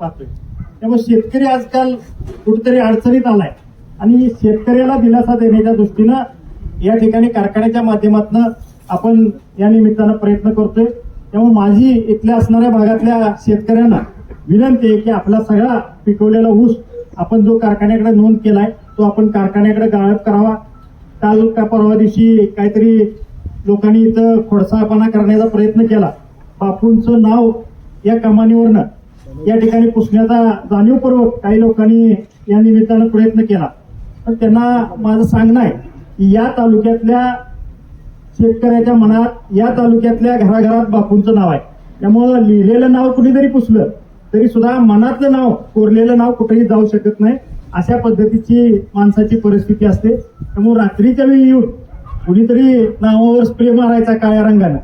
पाहतोय त्यामुळे शेतकरी आजकाल कुठेतरी अडचणीत आलाय. आणि शेतकऱ्याला दिलासा देण्याच्या दृष्टीनं या ठिकाणी कारखान्याच्या माध्यमातून आपण या निमित्तानं प्रयत्न करतोय. त्यामुळे माझी इथल्या असणाऱ्या भागातल्या शेतकऱ्यांना विनंती आहे की आपला सगळा पिकवलेला ऊस आपण जो कारखान्याकडे नोंद केलाय तो आपण कारखान्याकडे गाळप करावा. काल का परवा दिवशी काहीतरी लोकांनी इथं खोडसाळपणा करण्याचा प्रयत्न केला. बापूंचं नाव या कमानीवरनं या ठिकाणी पुसण्याचा जाणीवपूर्वक काही लोकांनी या निमित्तानं प्रयत्न केला. पण त्यांना माझं सांगणं आहे की या तालुक्यातल्या शेतकऱ्याच्या मनात या तालुक्यातल्या घराघरात बापूंचं नाव आहे. त्यामुळं लिहिलेलं नाव कुणीतरी पुसलं तरी सुद्धा मनातलं नाव कोरलेलं नाव कुठेही जाऊ शकत नाही. अशा पद्धतीची माणसाची परिस्थिती असते. त्यामुळे रात्रीच्या वेळी येऊन कुणीतरी नावावर स्प्रे मारायचा काळ्या रंगानं.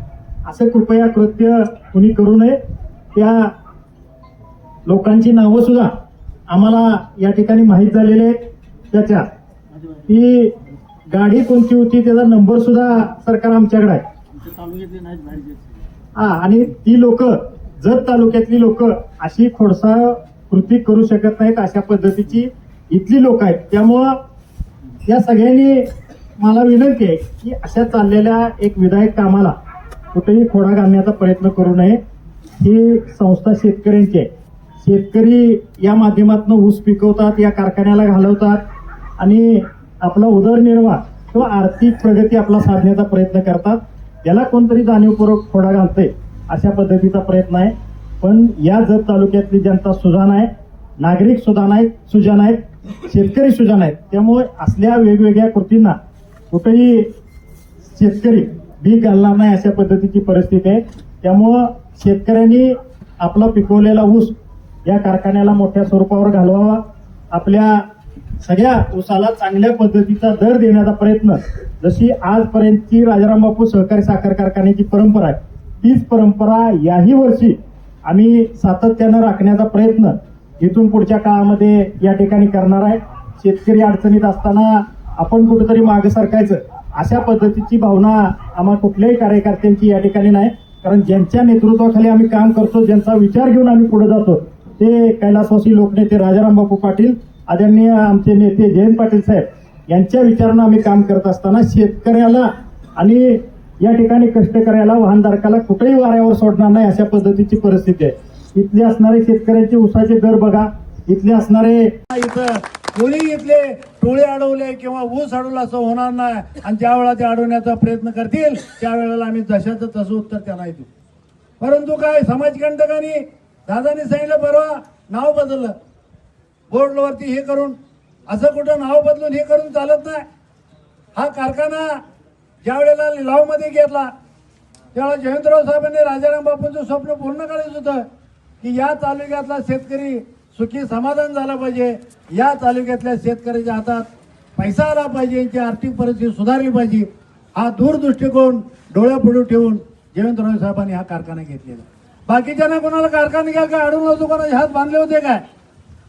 असं कृपया कृत्य कुणी करू नये. त्या लोकांची नावं सुद्धा आम्हाला या ठिकाणी माहीत झालेले आहेत. त्याच्या. ती गाडी कोणती होती त्याचा नंबर सुद्धा सरकार आमच्याकडे आहे. हा आणि ती लोक जत तालुक्यातली लोक अशी खोडसा कृती करू शकत नाहीत अशा पद्धतीची इथली लोक आहेत. त्यामुळं या सगळ्यांनी मला विनंती आहे की अशा चाललेल्या एक विधायक कामाला कुठेही खोडा घालण्याचा प्रयत्न करू नये. ही संस्था शेतकऱ्यांची आहे. शेतकरी या माध्यमातून ऊस पिकवतात या कारखान्याला घालवतात आणि आपला उदरनिर्वाह किंवा आर्थिक प्रगती आपला साधण्याचा प्रयत्न करतात. याला कोणतरी जाणीवपूर्वक खोडा घालते अशा पद्धतीचा प्रयत्न आहे. पण या जत तालुक्यातली जनता सुजाण आहे नागरिक सुजाण आहेत सुजाण आहेत शेतकरी सुजाण आहेत. त्यामुळे असल्या वेगवेगळ्या कृतींना कुठेही शेतकरी भीक घालणार नाही अशा पद्धतीची परिस्थिती आहे. त्यामुळं शेतकऱ्यांनी आपला पिकवलेला ऊस या कारखान्याला मोठ्या स्वरूपावर घालवावा. आपल्या सगळ्या ऊसाला चांगल्या पद्धतीचा दर देण्याचा प्रयत्न. जशी आजपर्यंतची राजाराम बापू सहकारी साखर कारखान्याची परंपरा आहे तीच परंपरा याही वर्षी आम्ही सातत्यानं राखण्याचा प्रयत्न इथून पुढच्या काळामध्ये या ठिकाणी करणार आहे. शेतकरी अडचणीत असताना आपण कुठेतरी मागे सरकायचं अशा पद्धतीची भावना आम्हा कुठल्याही कार्यकर्त्यांची या ठिकाणी नाही. कारण ज्यांच्या नेतृत्वाखाली आम्ही काम करतो ज्यांचा विचार घेऊन आम्ही पुढे जातो ते कैलासवासी लोकनेते राजाराम बापू पाटील आदरणीय आमचे नेते जयंत पाटील साहेब यांच्या विचारानं आम्ही काम करत असताना शेतकऱ्याला आणि या ठिकाणी कष्टकऱ्याला वाहनधारकाला कुठेही वाऱ्यावर सोडणार नाही अशा पद्धतीची परिस्थिती आहे. इथले असणारे शेतकऱ्यांचे उसाचे दर बघा. इथले असणारे इथं कोणी इथले टोळे अडवले किंवा ऊस अडवला असं होणार नाही. आणि ज्या वेळा ते अडवण्याचा प्रयत्न करतील त्यावेळेला आम्ही जशाचं तसं उत्तर त्यांना देऊ. परंतु काय समाजकंटकांनी दादानी सांगितलं परवा नाव बदललं. बोर्डवरती हे करून असं कुठं नाव बदलून हे करून चालत नाही. हा कारखाना ज्या वेळेला लिलावमध्ये घेतला त्यावेळेला जयंतराव साहेबांनी राजाराम बापूंचं स्वप्न पूर्ण करायचं होतं की या तालुक्यातला शेतकरी सुखी समाधान झाला पाहिजे. या तालुक्यातल्या शेतकऱ्याच्या हातात पैसा आला पाहिजे यांची आर्थिक परिस्थिती सुधारली पाहिजे. हा दूरदृष्टिकोन डोळ्यापुढे ठेवून जयंतराव साहेबांनी हा कारखाना घेतलेला बाकीच्यांना कोणाला कारखाने घ्या काय अडून नव्हतं कोणाचे हात बांधले होते काय?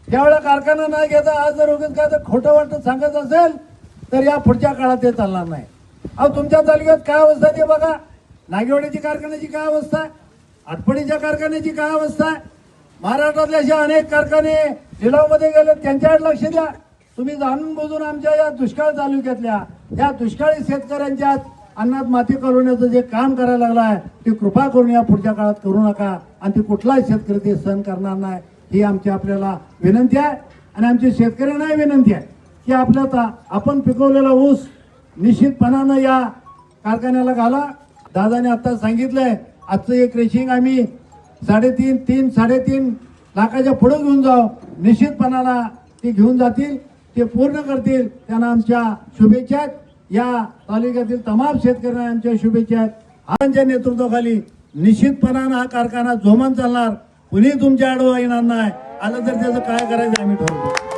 त्यावेळेला कारखाना नाही घेता आज जर उगीच काय तर खोटं वाटत सांगत असेल तर या पुढच्या काळात ते चालणार नाही. अहो तुमच्या तालुक्यात काय अवस्था आहे ते बघा. नागेवाड्याची कारखान्याची काय अवस्था? आहे आटपडीच्या कारखान्याची काय अवस्था? आहे महाराष्ट्रातले असे अनेक कारखाने लिलावमध्ये गेले त्यांच्याकडे लक्ष द्या. तुम्ही जाणून बुजून आमच्या या दुष्काळ तालुक्यातल्या या दुष्काळी शेतकऱ्यांच्या अन्नात माती कळवण्याचं जे काम करायला आहे ते कृपा करून या पुढच्या काळात करू नका. आणि ते कुठलाही शेतकरी ते सहन करणार नाही ही आमची आपल्याला विनंती आहे. आणि आमची शेतकऱ्यांनाही विनंती आहे की आपल्या आपण पिकवलेला ऊस निश्चितपणानं या कारखान्याला घाला. दादाने आता सांगितलंय आजचं एक रेशिंग आम्ही साडेतीन तीन साडेतीन लाखाच्या पुढे घेऊन जाऊ. निश्चितपणाला ते घेऊन जातील ते पूर्ण करतील. त्यांना आमच्या शुभेच्छा आहेत. या तालुक्यातील तमाम शेतकऱ्यांना आमच्या शुभेच्छा आहेत. आमच्या नेतृत्वाखाली निश्चितपणानं हा कारखाना जोमान चालणार. कुणी तुमच्या आडवा येणार नाही. आलं तर त्याचं काय करायचं आम्ही ठरवतो